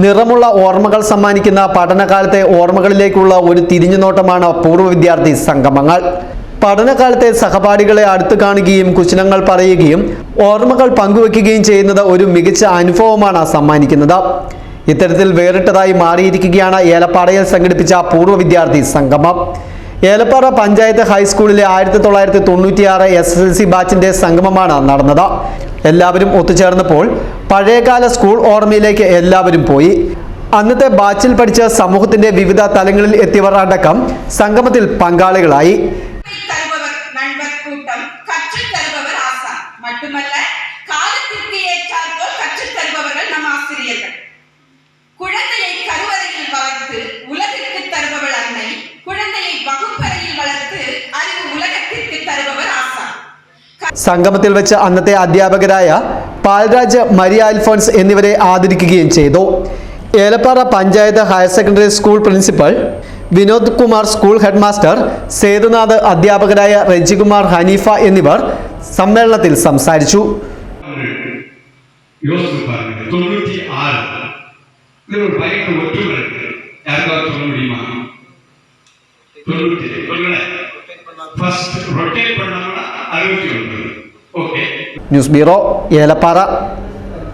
നിറമുള്ള ഓർമ്മകൾ സമ്മാനിക്കുന്ന പഠനകാലത്തെ ഓർമ്മകളിലേക്കുള്ള ഒരു തിരിഞ്ഞുനോട്ടമാണ് പൂർവ വിദ്യാർത്ഥി സംഗമങ്ങൾ. പഠനകാലത്തെ സഹപാഠികളെ അടുത്തു കാണുകയും കുശലങ്ങൾ പറയുകയും ഓർമ്മകൾ പങ്കുവെക്കുകയും ചെയ്യുന്നത് ഒരു മികച്ച അനുഭവമാണ് സമ്മാനിക്കുന്നത്. ഇത്തരത്തിൽ വേറിട്ടതായി മാറിയിരിക്കുകയാണ് ഏലപ്പാടയിൽ സംഘടിപ്പിച്ച പൂർവ വിദ്യാർത്ഥി സംഗമം. ഏലപ്പാറ പഞ്ചായത്ത് ഹൈസ്കൂളിലെ ആയിരത്തി തൊള്ളായിരത്തി തൊണ്ണൂറ്റിയാറ് എസ് എസ് എൽ സി ബാച്ചിന്റെ സംഗമമാണ് നടന്നത്. എല്ലാവരും ഒത്തുചേർന്നപ്പോൾ പഴയകാല സ്കൂൾ ഓർമ്മയിലേക്ക് എല്ലാവരും പോയി. അന്നത്തെ ബാച്ചിൽ പഠിച്ച സമൂഹത്തിന്റെ വിവിധ തലങ്ങളിൽ എത്തിയവർ അടക്കം സംഗമത്തിൽ പങ്കാളികളായി. മറ്റുമല്ല സംഗമത്തിൽ വെച്ച് അന്നത്തെ അധ്യാപകരായ പാൽരാജ് മരിയ അൽഫോൺസ് എന്നിവരെ ആദരിക്കുകയും ചെയ്തു Elappara panchayat higher secondary school principal Vinod Kumar school headmaster Sethunath അധ്യാപകരായ റെജികുമാർ ഹനീഫ എന്നിവർ സമ്മേളനത്തിൽ സംസാരിച്ചു ஒரு யோசிச்சு பாருங்க தொண்ணூத்தி ஆறு இதுல ஒரு பயங்கர ஒற்றுமை இருக்கு யாருக்காவது சொல்ல முடியுமா தொண்ணூத்தி சொல்லுங்க ஃபர்ஸ்ட் ரொட்டேட் பண்ணோம்னா അറുപത്തി ഒൻപത് ന്യൂസ് ബ്യൂറോ ഏലപ്പാറ